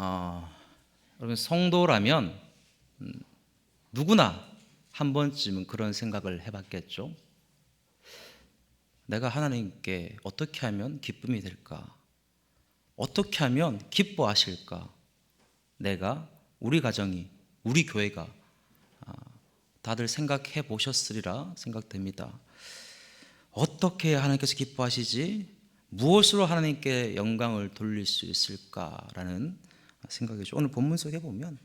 어, 여러분 성도라면 음, 누구나 한 번쯤은 그런 생각을 해봤겠죠. 내가 하나님께 어떻게 하면 기쁨이 될까? 어떻게 하면 기뻐하실까? 내가 우리 가정이 우리 교회가 아, 다들 생각해 보셨으리라 생각됩니다. 어떻게 하나님께서 기뻐하시지? 무엇으로 하나님께 영광을 돌릴 수 있을까라는 생각이죠. 오늘 본문 속에 보면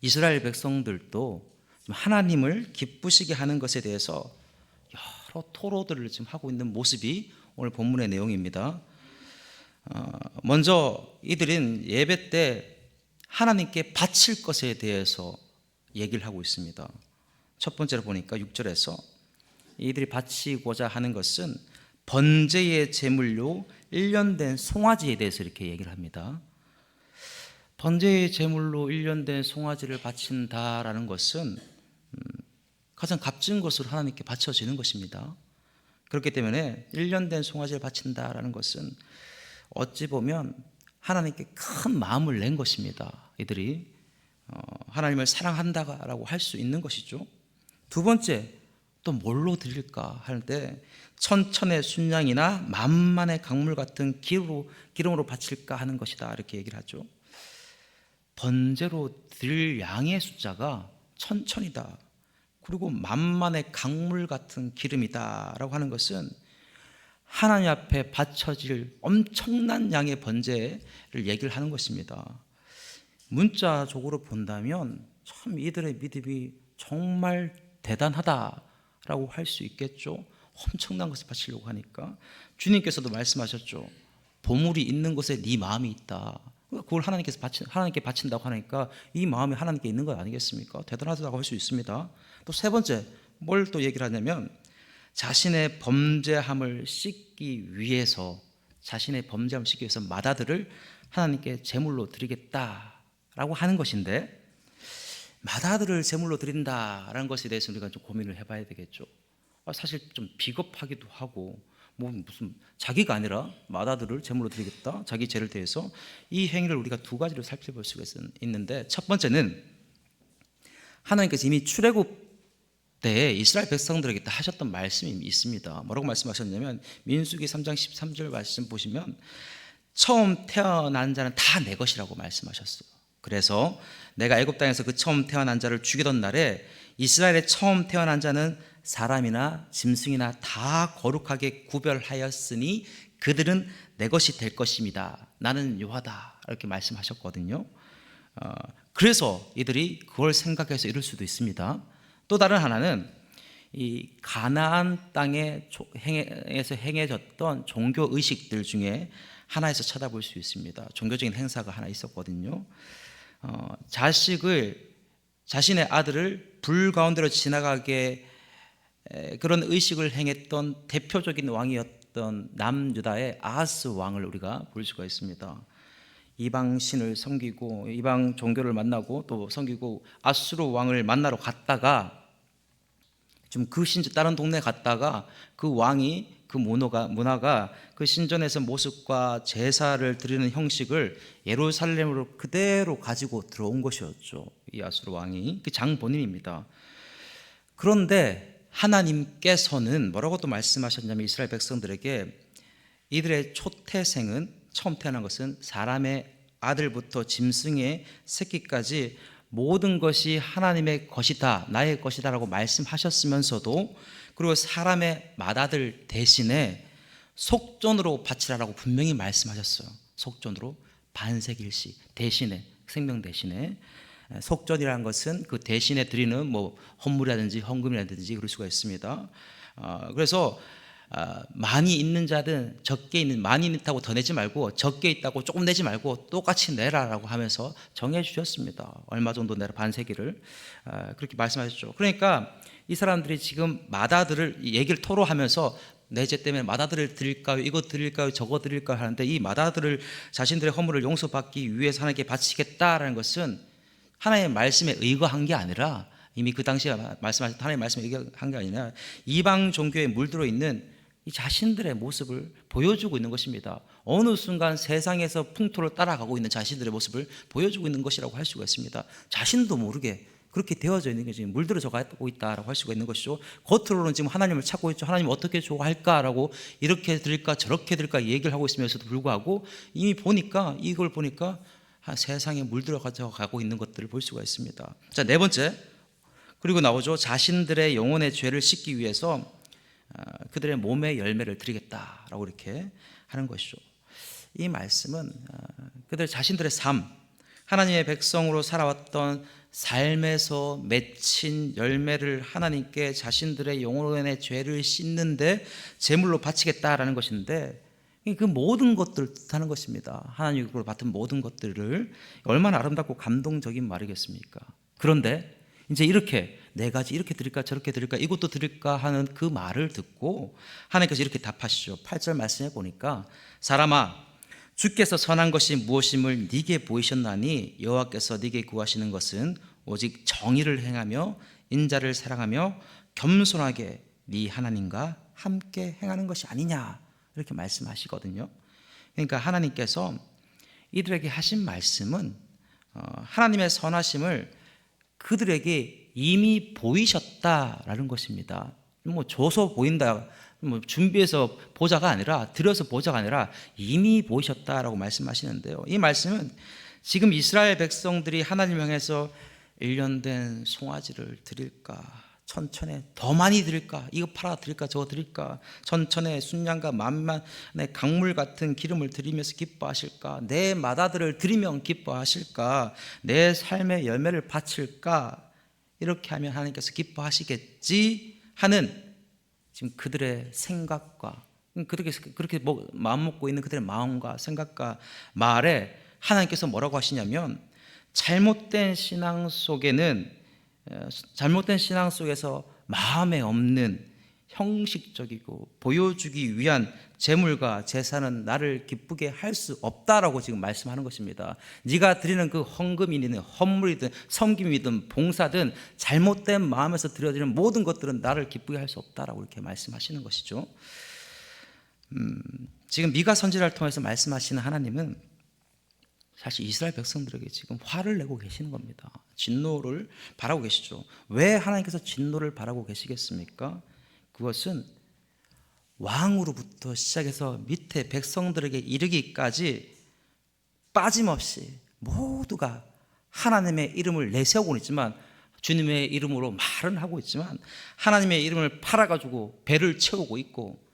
이스라엘 백성들도 하나님을 기쁘시게 하는 것에 대해서 여러 토로들을 지금 하고 있는 모습이 오늘 본문의 내용입니다. 어, 먼저 이들은 예배 때 하나님께 바칠 것에 대해서 얘기를 하고 있습니다. 첫 번째로 보니까 6절에서 이들이 바치고자 하는 것은 번제의 제물로 1년 된 송아지에 대해서 이렇게 얘기를 합니다. 번제의 제물로 1년 된 송아지를 바친다라는 것은 음, 가장 값진 것으로 하나님께 바쳐지는 것입니다. 그렇기 때문에 1년 된 송아지를 바친다라는 것은 어찌 보면 하나님께 큰 마음을 낸 것입니다. 이들이 어, 하나님을 사랑한다라고 할 수 있는 것이죠. 두 번째 또 뭘로 드릴까 할 때 천천의 순양이나 만만의 강물 같은 기름으로 기름으로 바칠까 하는 것이다 이렇게 얘기를 하죠. 번제로 드릴 양의 숫자가 천천이다. 그리고 만만의 강물 같은 기름이다라고 하는 것은 하나님 앞에 바쳐질 엄청난 양의 번제를 얘기를 하는 것입니다. 문자적으로 본다면 참 이들의 믿음이 정말 대단하다라고 할 수 있겠죠. 엄청난 것을 바치려고 하니까 주님께서도 말씀하셨죠. 보물이 있는 곳에 네 마음이 있다. 그걸 하나님께서 바친, 하나님께 바친다고 하니까 이 마음이 하나님께 있는 것 아니겠습니까? 대단하다고 할 수 있습니다. 또 세 번째 뭘 또 얘기를 하냐면 자신의 범죄함을 씻기 위해서 자신의 범죄함을 씻기 위해서 마다들을 하나님께 제물로 드리겠다라고 하는 것인데 마다들을 제물로 드린다라는 것에 대해서 우리가 좀 고민을 해봐야 되겠죠. 아, 사실 좀 비겁하기도 하고 뭐 무슨 자기가 아니라 마다들을 제물로 드리겠다 자기 죄를 대해서 이 행위를 우리가 두 가지로 살펴볼 수가 있는데 첫 번째는 하나님께서 이미 출애굽 때 이스라엘 백성들에게 다 하셨던 말씀이 있습니다. 뭐라고 말씀하셨냐면 민수기 3장 13절 말씀 보시면 처음 태어난 자는 다 내 것이라고 말씀하셨어요. 그래서 내가 애굽 땅에서 그 처음 태어난 자를 죽이던 날에 이스라엘의 처음 태어난 자는 사람이나 짐승이나 다 거룩하게 구별하였으니 그들은 내 것이 될 것입니다. 나는 여호와다 이렇게 말씀하셨거든요. 어, 그래서 이들이 그걸 생각해서 이럴 수도 있습니다. 또 다른 하나는 이 가나안 땅에 행에서 행해졌던 종교 의식들 중에 하나에서 찾아볼 수 있습니다. 종교적인 행사가 하나 있었거든요. 어, 자식을 자신의 아들을 불 가운데로 지나가게 에, 그런 의식을 행했던 대표적인 왕이었던 남유다의 아하스 왕을 우리가 볼 수가 있습니다. 이방 신을 섬기고 이방 종교를 만나고 또 섬기고 아수르 왕을 만나러 갔다가 좀 그 신전 다른 동네 갔다가 그 왕이 그 문화가 문화가 그 신전에서 모습과 제사를 드리는 형식을 예루살렘으로 그대로 가지고 들어온 것이었죠. 이 아수르 왕이 그 장 본인입니다. 그런데 하나님께서는 뭐라고 또 말씀하셨냐면 이스라엘 백성들에게 이들의 초태생은 처음 태어난 것은 사람의 아들부터 짐승의 새끼까지 모든 것이 하나님의 것이다, 나의 것이다라고 말씀하셨으면서도 그리고 사람의 맏아들 대신에 속전으로 바치라라고 분명히 말씀하셨어요. 속전으로 반세일시 대신에 생명 대신에 속전이라는 것은 그 대신에 드리는 뭐 헌물이라든지 헌금이라든지 그럴 수가 있습니다. 어, 그래서 어, 많이 있는 자든 적게 있는 많이 있다고 더 내지 말고 적게 있다고 조금 내지 말고 똑같이 내라라고 하면서 정해 주셨습니다. 얼마 정도 내라 반세기를 어, 그렇게 말씀하셨죠. 그러니까 이 사람들이 지금 마다들을 얘기를 토로하면서 내죄 때문에 마다들을 드릴까요? 이거 드릴까요? 저거 드릴까요? 하는데 이 마다들을 자신들의 허물을 용서받기 위해서 하나님께 바치겠다라는 것은 하나님의 말씀에 의거한 게 아니라 이미 그 당시에 말씀하셨던 하나님의 말씀에 의거한 게 아니라 이방 종교에 물들어 있는 이 자신들의 모습을 보여주고 있는 것입니다. 어느 순간 세상에서 풍토를 따라가고 있는 자신들의 모습을 보여주고 있는 것이라고 할 수가 있습니다. 자신도 모르게 그렇게 되어져 있는 게 지금 물들어져 가고 있다라고 할 수가 있는 것이죠. 겉으로는 지금 하나님을 찾고 있죠. 하나님 어떻게 좋아할까라고 이렇게 드릴까 저렇게 드릴까 얘기를 하고 있으면서도 불구하고 이미 보니까 이걸 보니까 한 세상에 물들어져 가고 있는 것들을 볼 수가 있습니다. 자, 네 번째. 그리고 나오죠. 자신들의 영혼의 죄를 씻기 위해서 아, 그들의 몸의 열매를 드리겠다라고 이렇게 하는 것이죠. 이 말씀은 아, 그들 자신들의 삶, 하나님의 백성으로 살아왔던 삶에서 맺힌 열매를 하나님께 자신들의 영혼의 죄를 씻는데 제물로 바치겠다라는 것인데 그 모든 것들을 뜻하는 것입니다. 하나님으로 받은 모든 것들을 얼마나 아름답고 감동적인 말이겠습니까? 그런데 이제 이렇게 네 가지 이렇게 드릴까 저렇게 드릴까 이것도 드릴까 하는 그 말을 듣고 하나님께서 이렇게 답하시죠. 8절 말씀해 보니까 사람아 주께서 선한 것이 무엇임을 네게 보이셨나니 여호와께서 네게 구하시는 것은 오직 정의를 행하며 인자를 사랑하며 겸손하게 네 하나님과 함께 행하는 것이 아니냐 이렇게 말씀하시거든요. 그러니까 하나님께서 이들에게 하신 말씀은 어, 하나님의 선하심을 그들에게 이미 보이셨다라는 것입니다. 뭐 줘서 보인다, 뭐 준비해서 보자가 아니라 들여서 보자가 아니라 이미 보이셨다라고 말씀하시는데요. 이 말씀은 지금 이스라엘 백성들이 하나님 향해서 1년 된 송아지를 드릴까? 천천에 더 많이 드릴까? 이거 팔아 드릴까? 저거 드릴까? 천천에 순양과 만만의 강물 같은 기름을 드리면서 기뻐하실까? 내 마다들을 드리면 기뻐하실까? 내 삶의 열매를 바칠까? 이렇게 하면 하나님께서 기뻐하시겠지 하는 지금 그들의 생각과 그렇게 그렇게 뭐 마음 먹고 있는 그들의 마음과 생각과 말에 하나님께서 뭐라고 하시냐면 잘못된 신앙 속에는 어, 잘못된 신앙 속에서 마음에 없는 형식적이고 보여주기 위한 재물과 제사는 나를 기쁘게 할 수 없다라고 지금 말씀하는 것입니다. 네가 드리는 그 헌금이든 헌물이든 섬김이든 봉사든 잘못된 마음에서 드려지는 모든 것들은 나를 기쁘게 할 수 없다라고 이렇게 말씀하시는 것이죠. 음, 지금 미가 선지자를 통해서 말씀하시는 하나님은 사실 이스라엘 백성들에게 지금 화를 내고 계시는 겁니다. 진노를 바라고 계시죠. 왜 하나님께서 진노를 바라고 계시겠습니까? 그것은 왕으로부터 시작해서 밑에 백성들에게 이르기까지 빠짐없이 모두가 하나님의 이름을 내세우고 있지만 주님의 이름으로 말은 하고 있지만 하나님의 이름을 팔아가지고 배를 채우고 있고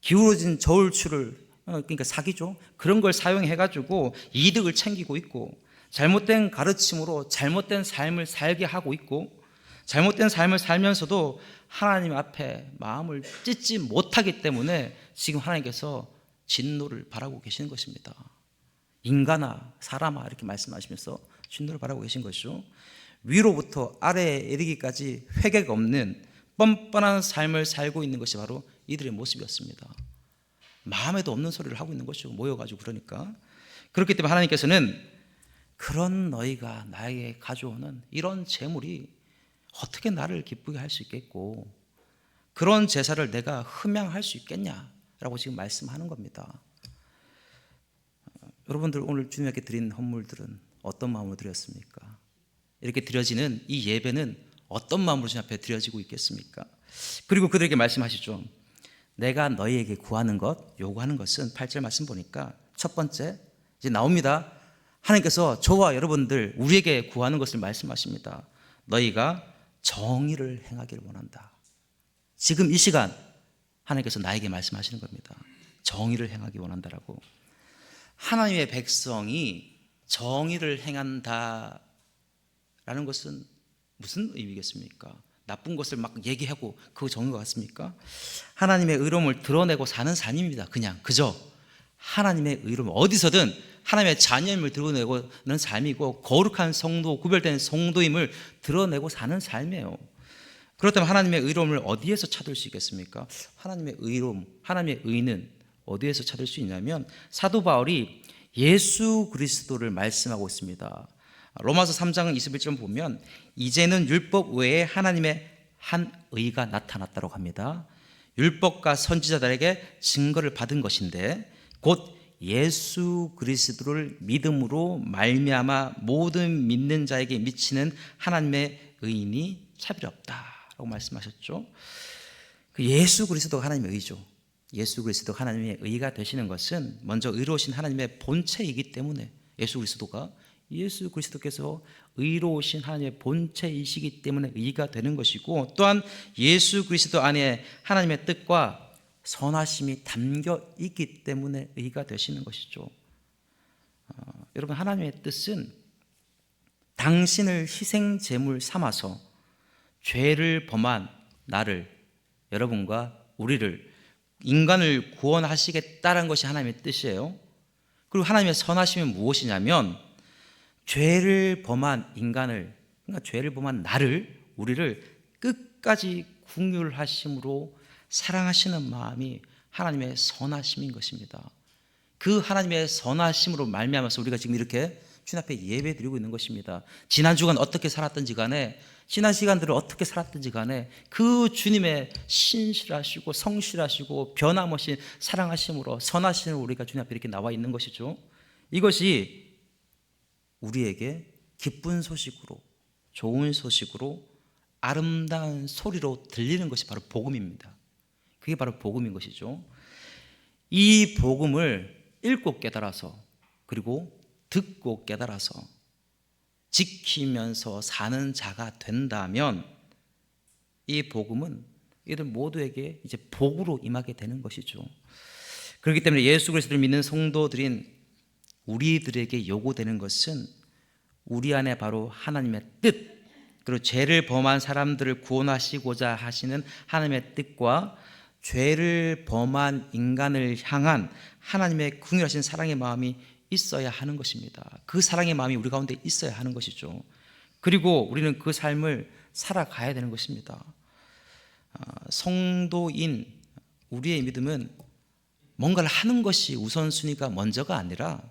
기울어진 저울추를 어, 그러니까 사기죠 그런 걸 사용해가지고 이득을 챙기고 있고 잘못된 가르침으로 잘못된 삶을 살게 하고 있고 잘못된 삶을 살면서도 하나님 앞에 마음을 찢지 못하기 때문에 지금 하나님께서 진노를 바라고 계시는 것입니다. 인간아, 사람아 이렇게 말씀하시면서 진노를 바라고 계신 것이죠. 위로부터 아래에 이르기까지 회개가 없는 뻔뻔한 삶을 살고 있는 것이 바로 이들의 모습이었습니다. 마음에도 없는 소리를 하고 있는 것이고 모여가지고 그러니까 그렇기 때문에 하나님께서는 그런 너희가 나에게 가져오는 이런 재물이 어떻게 나를 기쁘게 할 수 있겠고 그런 제사를 내가 흠양할 수 있겠냐라고 지금 말씀하는 겁니다. 어, 여러분들 오늘 주님께 드린 헌물들은 어떤 마음으로 드렸습니까? 이렇게 드려지는 이 예배는 어떤 마음으로 주님 앞에 드려지고 있겠습니까? 그리고 그들에게 말씀하시죠. 내가 너희에게 구하는 것, 요구하는 것은 8절 말씀 보니까 첫 번째 이제 나옵니다. 하나님께서 저와 여러분들 우리에게 구하는 것을 말씀하십니다. 너희가 정의를 행하기를 원한다. 지금 이 시간 하나님께서 나에게 말씀하시는 겁니다. 정의를 행하기 원한다라고. 하나님의 백성이 정의를 행한다라는 것은 무슨 의미겠습니까? 나쁜 것을 막 얘기하고 그 정의가 같습니까? 하나님의 의로움을 드러내고 사는 삶입니다. 그냥 그저 하나님의 의로움 어디서든 하나님의 자녀임을 드러내고는 삶이고 거룩한 성도, 구별된 성도임을 드러내고 사는 삶이에요. 그렇다면 하나님의 의로움을 어디에서 찾을 수 있겠습니까? 하나님의 의로움, 하나님의 의는 어디에서 찾을 수 있냐면 사도 바울이 예수 그리스도를 말씀하고 있습니다. 로마서 3장 21절 보면 이제는 율법 외에 하나님의 한 의가 나타났다고 합니다. 율법과 선지자들에게 증거를 받은 것인데 곧 예수 그리스도를 믿음으로 말미암아 모든 믿는 자에게 미치는 하나님의 의인이 차별 없다라고 말씀하셨죠. 그 예수 그리스도가 하나님의 의죠. 예수 그리스도 하나님의 의가 되시는 것은 먼저 의로우신 하나님의 본체이기 때문에 예수 그리스도가 예수 그리스도께서 의로우신 하나님의 본체이시기 때문에 의가 되는 것이고 또한 예수 그리스도 안에 하나님의 뜻과 선하심이 담겨 있기 때문에 의가 되시는 것이죠. 어, 여러분 하나님의 뜻은 당신을 희생 제물 삼아서 죄를 범한 나를 여러분과 우리를 인간을 구원하시겠다는 것이 하나님의 뜻이에요. 그리고 하나님의 선하심이 무엇이냐면 죄를 범한 인간을 그러니까 죄를 범한 나를 우리를 끝까지 궁휼하심으로 사랑하시는 마음이 하나님의 선하심인 것입니다. 그 하나님의 선하심으로 말미암아서 우리가 지금 이렇게 주님 앞에 예배드리고 있는 것입니다. 지난 주간 어떻게 살았든지 간에 지난 시간들을 어떻게 살았든지 간에 그 주님의 신실하시고 성실하시고 변함없이 사랑하심으로 선하심으로 우리가 주님 앞에 이렇게 나와 있는 것이죠. 이것이 우리에게 기쁜 소식으로 좋은 소식으로 아름다운 소리로 들리는 것이 바로 복음입니다. 그게 바로 복음인 것이죠. 이 복음을 읽고 깨달아서 그리고 듣고 깨달아서 지키면서 사는 자가 된다면 이 복음은 이들 모두에게 이제 복으로 임하게 되는 것이죠. 그렇기 때문에 예수 그리스도를 믿는 성도들인 우리들에게 요구되는 것은 우리 안에 바로 하나님의 뜻 그리고 죄를 범한 사람들을 구원하시고자 하시는 하나님의 뜻과 죄를 범한 인간을 향한 하나님의 궁휼하신 사랑의 마음이 있어야 하는 것입니다. 그 사랑의 마음이 우리 가운데 있어야 하는 것이죠. 그리고 우리는 그 삶을 살아가야 되는 것입니다. 아, 성도인 우리의 믿음은 뭔가를 하는 것이 우선순위가 먼저가 아니라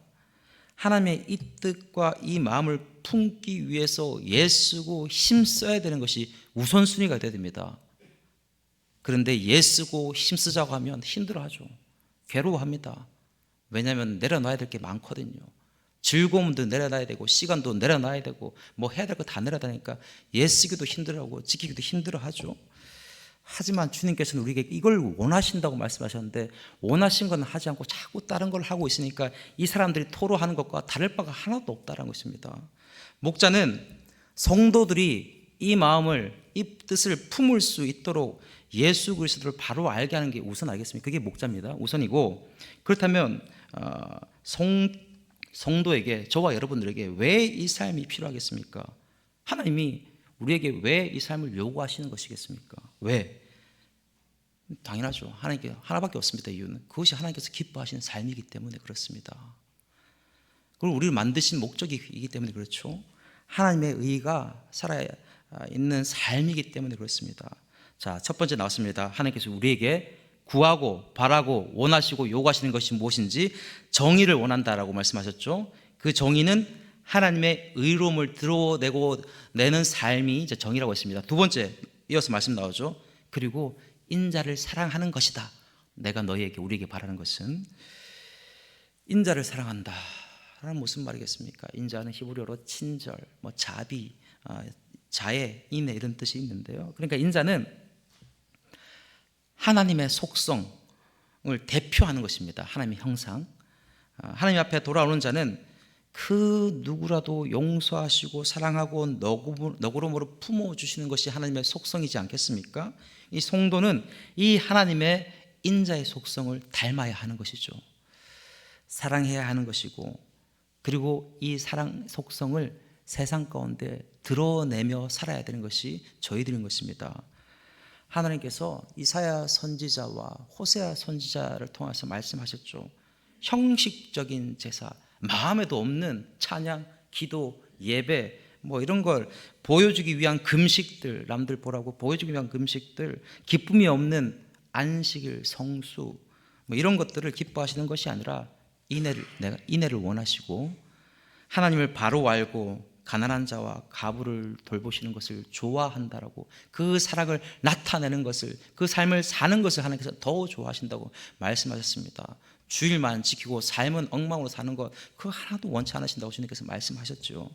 하나님의 이 뜻과 이 마음을 품기 위해서 예쓰고 힘써야 되는 것이 우선순위가 되어야 됩니다. 그런데 예쓰고 힘쓰자고 하면 힘들어하죠. 괴로워합니다. 왜냐하면 내려놔야 될 게 많거든요. 즐거움도 내려놔야 되고 시간도 내려놔야 되고 뭐 해야 될 거 다 내려다니까 예쓰기도 힘들어하고 지키기도 힘들어하죠. 하지만 주님께서는 우리에게 이걸 원하신다고 말씀하셨는데 원하신 건 하지 않고 자꾸 다른 걸 하고 있으니까 이 사람들이 토로하는 것과 다를 바가 하나도 없다는 것입니다. 목자는 성도들이 이 마음을 이 뜻을 품을 수 있도록 예수 그리스도를 바로 알게 하는 게 우선 알겠습니다. 그게 목자입니다. 우선이고 그렇다면 어, 성 성도에게 저와 여러분들에게 왜 이 삶이 필요하겠습니까? 하나님이 우리에게 왜 이 삶을 요구하시는 것이겠습니까? 왜? 당연하죠. 하나님께 하나밖에 없습니다. 이유는 그것이 하나님께서 기뻐하시는 삶이기 때문에 그렇습니다. 그리고 우리를 만드신 목적이기 때문에 그렇죠. 하나님의 의가 살아 있는 삶이기 때문에 그렇습니다. 자, 첫 번째 나왔습니다. 하나님께서 우리에게 구하고 바라고 원하시고 요구하시는 것이 무엇인지 정의를 원한다라고 말씀하셨죠. 그 정의는 하나님의 의로움을 드러내고 내는 삶이 이제 정의라고 했습니다. 두 번째 이어서 말씀 나오죠. 그리고 인자를 사랑하는 것이다. 내가 너희에게 우리에게 바라는 것은 인자를 사랑한다. 라는 무슨 말이겠습니까? 인자는 히브리어로 친절, 뭐 자비, 아, 자애, 인애 이런 뜻이 있는데요. 그러니까 인자는 하나님의 속성을 대표하는 것입니다. 하나님의 형상. 아, 하나님 앞에 돌아오는 자는 그 누구라도 용서하시고 사랑하고 너그러움으로 품어주시는 것이 하나님의 속성이지 않겠습니까? 이 성도는 이 하나님의 인자의 속성을 닮아야 하는 것이죠. 사랑해야 하는 것이고, 그리고 이 사랑 속성을 세상 가운데 드러내며 살아야 되는 것이 저희들인 것입니다. 하나님께서 이사야 선지자와 호세아 선지자를 통해서 말씀하셨죠. 형식적인 제사, 마음에도 없는 찬양, 기도, 예배 뭐 이런 걸 보여주기 위한 금식들 남들 보라고 보여주기 위한 금식들 기쁨이 없는 안식일 성수 뭐 이런 것들을 기뻐하시는 것이 아니라 인애를 내가 인애를 원하시고 하나님을 바로 알고 가난한 자와 가부를 돌보시는 것을 좋아한다라고 그 사랑을 나타내는 것을 그 삶을 사는 것을 하나님께서 더 좋아하신다고 말씀하셨습니다. 주일만 지키고 삶은 엉망으로 사는 것 그 하나도 원치 않으신다고 주님께서 말씀하셨죠.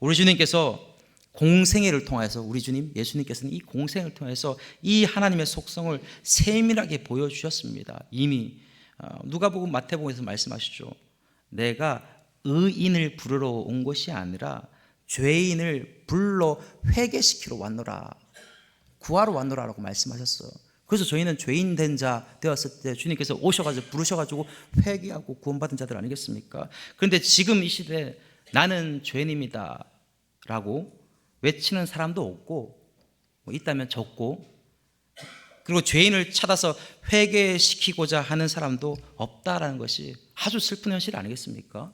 우리 주님께서 공생애를 통해서 우리 주님 예수님께서는 이 공생을 통해서 이 하나님의 속성을 세밀하게 보여주셨습니다. 이미 어, 누가복음 마태복음에서 말씀하시죠. 내가 의인을 부르러 온 것이 아니라 죄인을 불러 회개시키러 왔노라. 구하러 왔노라라고 말씀하셨어요. 그래서 저희는 죄인 된 자 되었을 때 주님께서 오셔가지고 부르셔가지고 회개하고 구원받은 자들 아니겠습니까? 그런데 지금 이 시대에 나는 죄인입니다 라고 외치는 사람도 없고 뭐 있다면 적고 그리고 죄인을 찾아서 회개시키고자 하는 사람도 없다라는 것이 아주 슬픈 현실 아니겠습니까?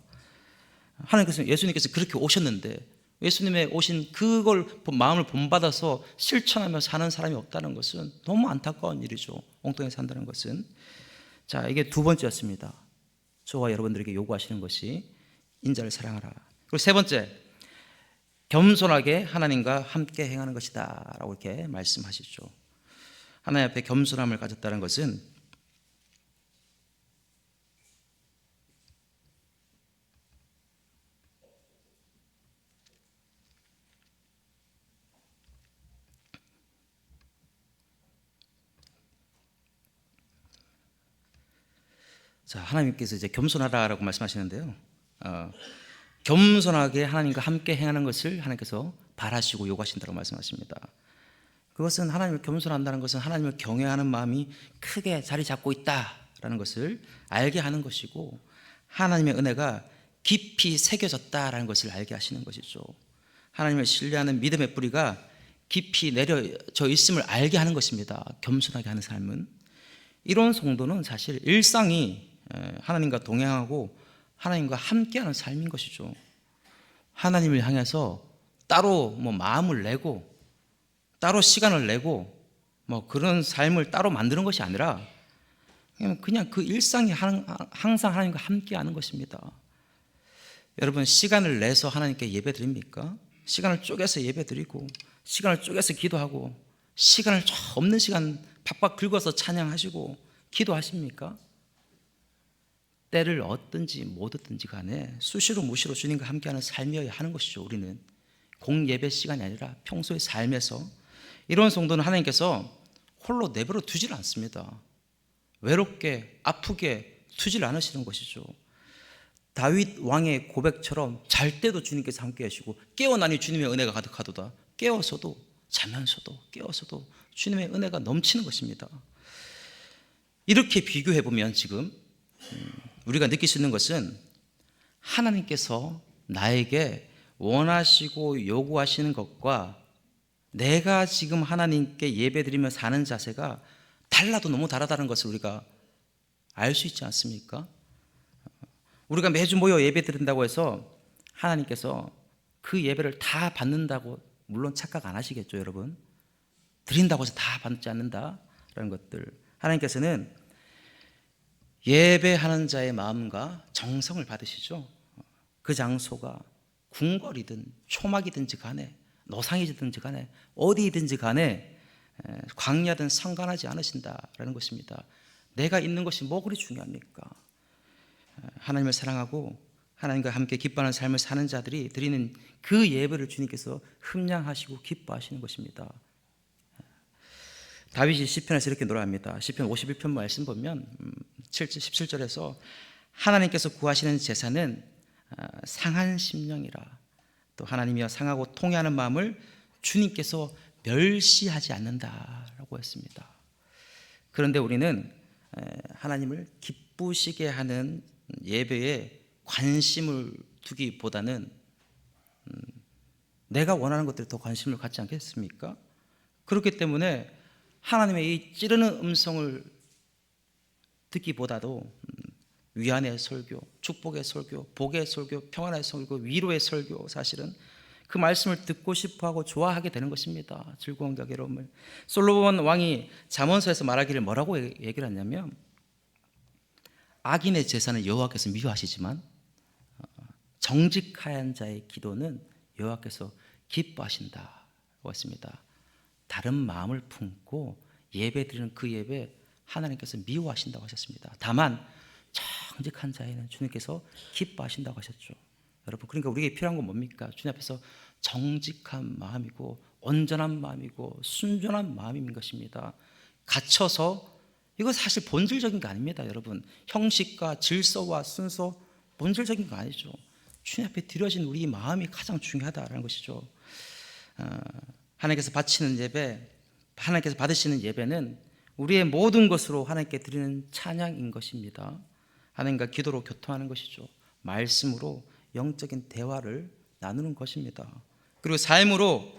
하나님께서 예수님께서 그렇게 오셨는데 예수님의 오신 그걸 마음을 본받아서 실천하며 사는 사람이 없다는 것은 너무 안타까운 일이죠. 엉뚱히 산다는 것은. 자, 이게 두 번째였습니다. 저와 여러분들에게 요구하시는 것이 인자를 사랑하라. 그리고 세 번째, 겸손하게 하나님과 함께 행하는 것이다. 라고 이렇게 말씀하시죠. 하나님 앞에 겸손함을 가졌다는 것은 자, 하나님께서 이제 겸손하라라고 말씀하시는데요. 어, 겸손하게 하나님과 함께 행하는 것을 하나님께서 바라시고 요구하신다고 말씀하십니다. 그것은 하나님을 겸손한다는 것은 하나님을 경외하는 마음이 크게 자리 잡고 있다라는 것을 알게 하는 것이고 하나님의 은혜가 깊이 새겨졌다라는 것을 알게 하시는 것이죠. 하나님을 신뢰하는 믿음의 뿌리가 깊이 내려져 있음을 알게 하는 것입니다. 겸손하게 하는 삶은 이런 성도는 사실 일상이 하나님과 동행하고 하나님과 함께하는 삶인 것이죠. 하나님을 향해서 따로 뭐 마음을 내고 따로 시간을 내고 뭐 그런 삶을 따로 만드는 것이 아니라 그냥, 그 일상이 항상 하나님과 함께하는 것입니다. 여러분 시간을 내서 하나님께 예배 드립니까? 시간을 쪼개서 예배 드리고 시간을 쪼개서 기도하고 시간을 없는 시간 팍팍 긁어서 찬양하시고 기도하십니까? 때를 얻든지 못 얻든지 간에 수시로 무시로 주님과 함께하는 삶이어야 하는 것이죠. 우리는 공예배 시간이 아니라 평소의 삶에서 이런 성도는 하나님께서 홀로 내버려 두질 않습니다. 외롭게 아프게 두질 않으시는 것이죠. 다윗 왕의 고백처럼 잘 때도 주님께서 함께 하시고 깨어나니 주님의 은혜가 가득하도다. 깨어서도 자면서도 깨어서도 주님의 은혜가 넘치는 것입니다. 이렇게 비교해 보면 지금 음, 우리가 느낄 수 있는 것은 하나님께서 나에게 원하시고 요구하시는 것과 내가 지금 하나님께 예배드리며 사는 자세가 달라도 너무 다르다는 것을 우리가 알 수 있지 않습니까? 우리가 매주 모여 예배 드린다고 해서 하나님께서 그 예배를 다 받는다고 물론 착각 안 하시겠죠, 여러분? 드린다고 해서 다 받지 않는다라는 것들. 하나님께서는 예배하는 자의 마음과 정성을 받으시죠. 그 장소가 궁궐이든 초막이든지 간에 노상이든지 간에 어디든지 간에 광야든 상관하지 않으신다라는 것입니다. 내가 있는 것이 뭐 그리 중요합니까? 하나님을 사랑하고 하나님과 함께 기뻐하는 삶을 사는 자들이 드리는 그 예배를 주님께서 흠냥하시고 기뻐하시는 것입니다. 다윗이 시편에서 이렇게 노래합니다. 시편 51편 말씀 보면 17절에서 음, 하나님께서 구하시는 제사는 아, 상한 심령이라 또 하나님이여 상하고 통해하는 마음을 주님께서 멸시하지 않는다라고 했습니다. 그런데 우리는 하나님을 기쁘시게 하는 예배에 관심을 두기보다는 음, 내가 원하는 것들에 더 관심을 갖지 않겠습니까? 그렇기 때문에 하나님의 이 찌르는 음성을 듣기보다도 음, 위안의 설교, 축복의 설교, 복의 설교, 평안의 설교, 위로의 설교 사실은 그 말씀을 듣고 싶어하고 좋아하게 되는 것입니다. 즐거운 격여름을 솔로몬 왕이 잠언서에서 말하기를 뭐라고 얘기를 했냐면 악인의 제사는 여호와께서 미워하시지만 어, 정직한 자의 기도는 여호와께서 기뻐하신다고 했습니다. 다른 마음을 품고 예배드리는 그 예배 하나님께서 미워하신다고 하셨습니다. 다만 정직한 자에는 주님께서 기뻐하신다고 하셨죠. 여러분 그러니까 우리에게 필요한 건 뭡니까? 주님 앞에서 정직한 마음이고 온전한 마음이고 순전한 마음인 것입니다. 갇혀서 이거 사실 본질적인 거 아닙니다, 여러분. 형식과 질서와 순서 본질적인 거 아니죠. 주님 앞에 드려진 우리 마음이 가장 중요하다라는 것이죠. 어, 하나님께서 바치는 예배, 하나님께서 받으시는 예배는 우리의 모든 것으로 하나님께 드리는 찬양인 것입니다. 하나님과 기도로 교통하는 것이죠. 말씀으로 영적인 대화를 나누는 것입니다. 그리고 삶으로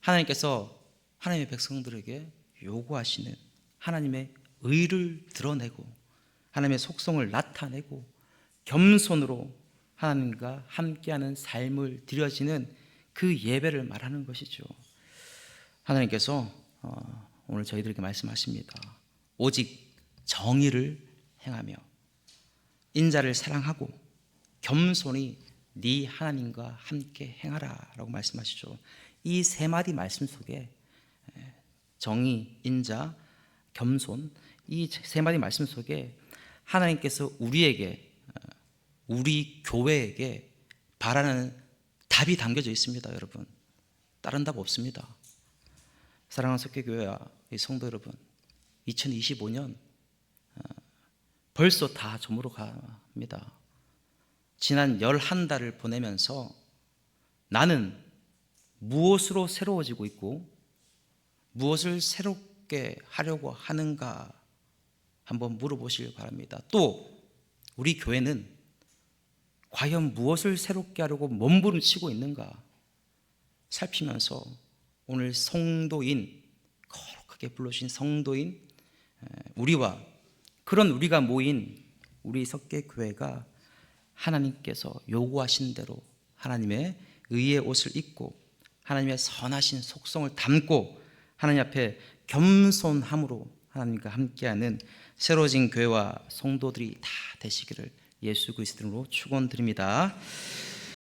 하나님께서 하나님의 백성들에게 요구하시는 하나님의 의를 드러내고 하나님의 속성을 나타내고 겸손으로 하나님과 함께하는 삶을 드려지는 그 예배를 말하는 것이죠. 하나님께서 어, 오늘 저희들에게 말씀하십니다. 오직 정의를 행하며 인자를 사랑하고 겸손히 네 하나님과 함께 행하라라고 말씀하시죠. 이 세 마디 말씀 속에 정의, 인자, 겸손 이 세 마디 말씀 속에 하나님께서 우리에게 어, 우리 교회에게 바라는 답이 담겨져 있습니다, 여러분. 다른 답 없습니다. 사랑하는 석계교회와 성도 여러분, 2025년 어, 벌써 다 저물어 갑니다. 지난 11달을 보내면서 나는 무엇으로 새로워지고 있고 무엇을 새롭게 하려고 하는가 한번 물어보시길 바랍니다. 또 우리 교회는 과연 무엇을 새롭게 하려고 몸부림치고 있는가 살피면서 오늘 성도인 거룩하게 불러주신 성도인 우리와 그런 우리가 모인 우리 석계 교회가 하나님께서 요구하신 대로 하나님의 의의 옷을 입고 하나님의 선하신 속성을 담고 하나님 앞에 겸손함으로 하나님과 함께하는 새로진 교회와 성도들이 다 되시기를 예수 그리스도로 축원드립니다.